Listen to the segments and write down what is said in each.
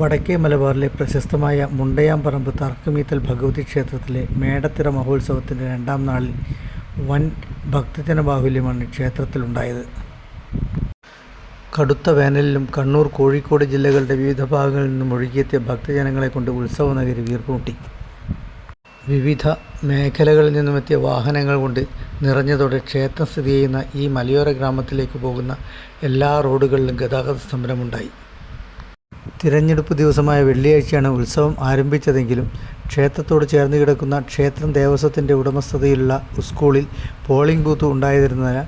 വടക്കേ മലബാറിലെ പ്രശസ്തമായ മുണ്ടയാംപറമ്പ് തർക്കമീത്തൽ ഭഗവതി ക്ഷേത്രത്തിലെ മേടത്തിറ മഹോത്സവത്തിന്റെ രണ്ടാം നാളിൽ വൻ ഭക്തജന ബാഹുല്യമാണ് ക്ഷേത്രത്തിലുണ്ടായത്. കടുത്ത വേനലിലും കണ്ണൂർ കോഴിക്കോട് ജില്ലകളുടെ വിവിധ ഭാഗങ്ങളിൽ നിന്നും ഒഴുകിയെത്തിയ ഭക്തജനങ്ങളെ കൊണ്ട് ഉത്സവ നഗരി വീർപ്പുമുട്ടി. വിവിധ മേഖലകളിൽ നിന്നുമെത്തിയ വാഹനങ്ങൾ കൊണ്ട് നിറഞ്ഞതോടെ ക്ഷേത്രം സ്ഥിതി ചെയ്യുന്ന ഈ മലയോര ഗ്രാമത്തിലേക്ക് പോകുന്ന എല്ലാ റോഡുകളിലും ഗതാഗത സ്തംഭനമുണ്ടായി. തിരഞ്ഞെടുപ്പ് ദിവസമായ വെള്ളിയാഴ്ചയാണ് ഉത്സവം ആരംഭിച്ചതെങ്കിലും ക്ഷേത്രത്തോട് ചേർന്ന് കിടക്കുന്ന ക്ഷേത്രം ദേവസ്വത്തിന്റെ ഉടമസ്ഥതയിലുള്ള സ്കൂളിൽ പോളിംഗ് ബൂത്ത് ഉണ്ടായിരുന്നതിനാൽ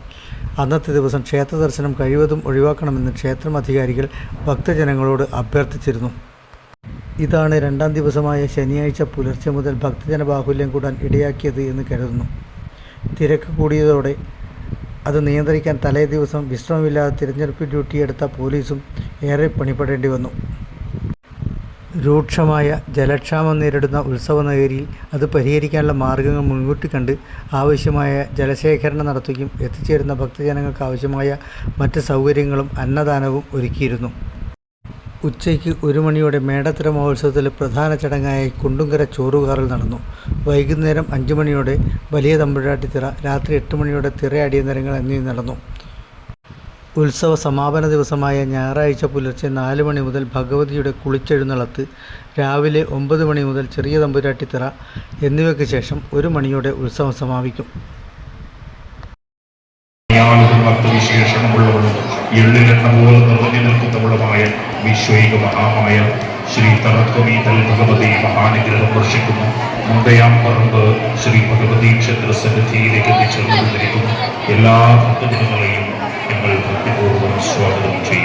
അന്നത്തെ ദിവസം ക്ഷേത്ര ദർശനം കഴിവതും ഒഴിവാക്കണമെന്ന് ക്ഷേത്രം അധികാരികൾ ഭക്തജനങ്ങളോട് അഭ്യർത്ഥിച്ചിരുന്നു. ഇതാണ് രണ്ടാം ദിവസമായ ശനിയാഴ്ച പുലർച്ചെ മുതൽ ഭക്തജന ബാഹുല്യം കൂടാൻ ഇടയാക്കിയത് എന്ന് കരുതുന്നു. തിരക്ക് കൂടിയതോടെ അത് നിയന്ത്രിക്കാൻ തലേദിവസം വിശ്രമമില്ലാതെ തിരഞ്ഞെടുപ്പ് ഡ്യൂട്ടി എടുത്ത പോലീസും ഏറെ പണിപ്പെടേണ്ടി വന്നു. രൂക്ഷമായ ജലക്ഷാമം നേരിടുന്ന ഉത്സവ നഗരിയിൽ അത് പരിഹരിക്കാനുള്ള മാർഗങ്ങൾ മുൻകൂട്ടി കണ്ട് ആവശ്യമായ ജലശേഖരണം നടത്തുകയും എത്തിച്ചേരുന്ന ഭക്തജനങ്ങൾക്ക് ആവശ്യമായ മറ്റ് സൗകര്യങ്ങളും അന്നദാനവും ഒരുക്കിയിരുന്നു. ഉച്ചയ്ക്ക് ഒരു മണിയോടെ മേടത്തര മഹോത്സവത്തിലെ പ്രധാന ചടങ്ങായ കുണ്ടുങ്കര ചോറുകാറിൽ നടന്നു. വൈകുന്നേരം അഞ്ചു മണിയോടെ വലിയ തമ്പുഴാട്ടിത്തിറ രാത്രി എട്ട് മണിയോടെ തിറ അടിയന്തരങ്ങൾ എന്നിവ നടന്നു. ഉത്സവ സമാപന ദിവസമായ ഞായറാഴ്ച പുലർച്ചെ നാല് മണി മുതൽ ഭഗവതിയുടെ കുളിച്ചെഴുന്നള്ളത്ത് രാവിലെ ഒമ്പത് മണി മുതൽ ചെറിയ തമ്പുരാട്ടിത്തറ എന്നിവയ്ക്ക് ശേഷം ഒരു മണിയോടെ ഉത്സവം സമാപിക്കും. മഹാമായ ശ്രീ ഭഗവതി മുണ്ടയാം പറമ്പ് ശ്രീ ഭഗവതി ക്ഷേത്ര സന്നിധിയിലേക്ക് എത്തിച്ചേർന്നുകൊണ്ടിരിക്കുന്നു. എല്ലാ ഭക്തജനങ്ങളെയും ഞങ്ങൾ ഭക്തിപൂർവ്വം സ്വാഗതം ചെയ്യുന്നു